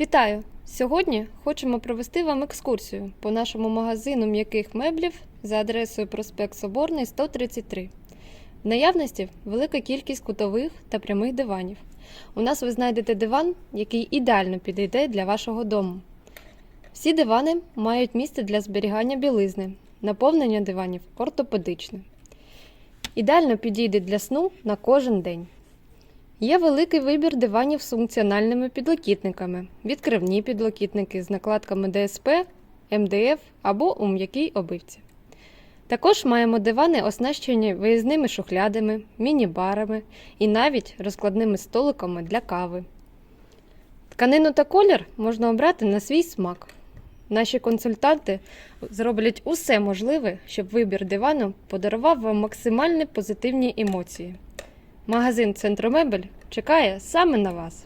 Вітаю! Сьогодні хочемо провести вам екскурсію по нашому магазину м'яких меблів за адресою проспект Соборний 133. В наявності велика кількість кутових та прямих диванів. У нас ви знайдете диван, який ідеально підійде для вашого дому. Всі дивани мають місце для зберігання білизни, наповнення диванів ортопедичне. Ідеально підійде для сну на кожен день. Є великий вибір диванів з функціональними підлокітниками, відкривні підлокітники з накладками ДСП, МДФ або у м'якій обивці. Також маємо дивани, оснащені виїзними шухлядами, міні-барами і навіть розкладними столиками для кави. Тканину та колір можна обрати на свій смак. Наші консультанти зроблять усе можливе, щоб вибір дивану подарував вам максимальні позитивні емоції. Магазин Центромебель чекає саме на вас.